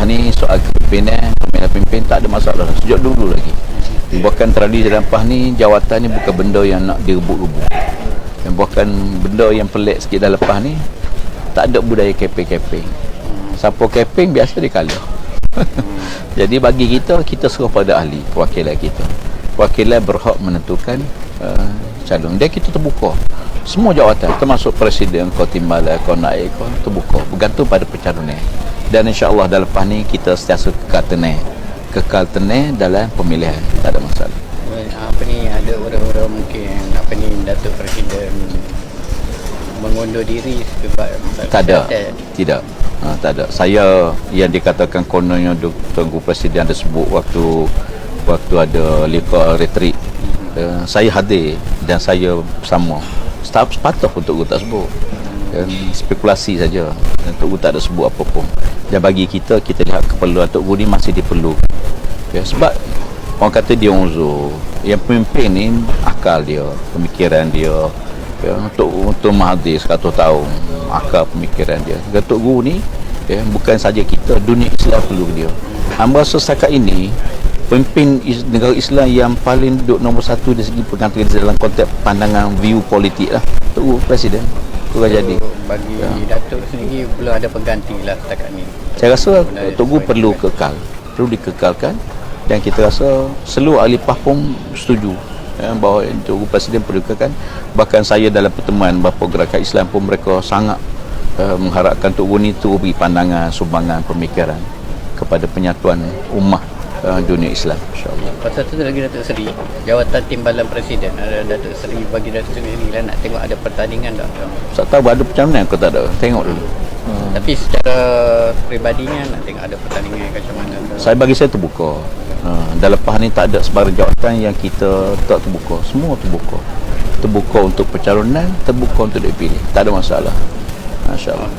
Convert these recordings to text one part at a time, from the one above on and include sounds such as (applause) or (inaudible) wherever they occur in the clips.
lepas ni soal kepimpinan pemilihan pemimpin tak ada masalah. Sejak dulu lagi. Bukan tradisi dalam PAH ni jawatan ni bukan benda yang nak direbut-rebut dan bukan benda yang pelik sikit dalam PAH ni tak ada budaya keping-keping siapa keping biasa dia kalah. (laughs) Jadi bagi kita kita serah pada ahli perwakilan kita. Perwakilan berhak menentukan uh, calon. Dia kita terbuka. Semua jawatan termasuk presiden kau timbalan kau naik kau terbuka. Bergantung pada pencalonan dan insyaAllah dalam lepas ni kita sentiasa kekal tenang kekal tenang dalam pemilihan. Tak ada masalah. Apa ni? Ada orang-orang mungkin apa ni Datuk Presiden mengundur diri sebab tak ada. Tidak. Ha, tak ada. Saya yang dikatakan kononnya Tunggu Presiden ada sebut waktu waktu ada liqa retreat. Uh, saya hadir dan saya sama staf sepatah untuk tak sebut dan spekulasi saja. Dan Tok Guru tak ada sebut apa pun. Dan bagi kita kita lihat keperluan Tok Guru ni masih diperlu ya, sebab orang kata dia uzur yang pemimpin ni akal dia pemikiran dia. Ya, untuk untuk Mahathir 100 tahun akal pemikiran dia. Dan Tok Guru ni ya, bukan saja kita dunia Islam perlu dia. Hamba rasa setakat ini pemimpin negara Islam yang paling duduk nombor satu dari segi pengantin dalam konteks pandangan view politik lah. Tu presiden tu so, jadi. bagi ya. Datuk sendiri belum ada pengganti lah setakat ni. Saya rasa Guru perlu kekal. Perlu dikekalkan. Dan kita rasa seluruh ahli PAH pun setuju ya, bahawa Guru presiden perlu kekalkan. Bahkan saya dalam pertemuan beberapa gerakan Islam pun mereka sangat uh, mengharapkan Guru ni tu beri pandangan sumbangan pemikiran kepada penyatuan ummah uh, dunia Islam insyaAllah. Pasal tu lagi Datuk Seri jawatan timbalan presiden ada Datuk Seri bagi Datuk Seri lah nak tengok ada pertandingan tak? Tak tahu ada pertandingan ke tak ada? Tengok dulu. Hmm. tapi secara peribadinya nak tengok ada pertandingan macam mana. Saya bagi saya terbuka. Uh, dah lepas ni tak ada sebarang jawatan yang kita tak terbuka. Semua terbuka. Terbuka untuk percalonan terbuka untuk dipilih. Tak ada masalah. Masya Allah.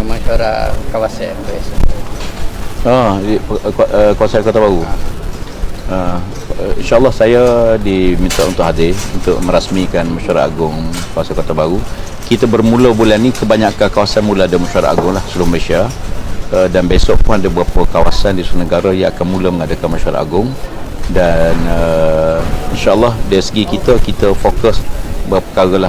Masyarakat kawasan Ah, di uh, kuasa Kota Baru. Uh, InsyaAllah saya diminta untuk hadir untuk merasmikan mesyuarat agung kuasa Kota Baru. Kita bermula bulan ni kebanyakan kawasan mula ada mesyuarat agung lah seluruh Malaysia. Uh, dan besok pun ada beberapa kawasan di seluruh negara yang akan mula mengadakan mesyuarat agung. Dan uh, insyaAllah dari segi kita, kita fokus beberapa perkara lah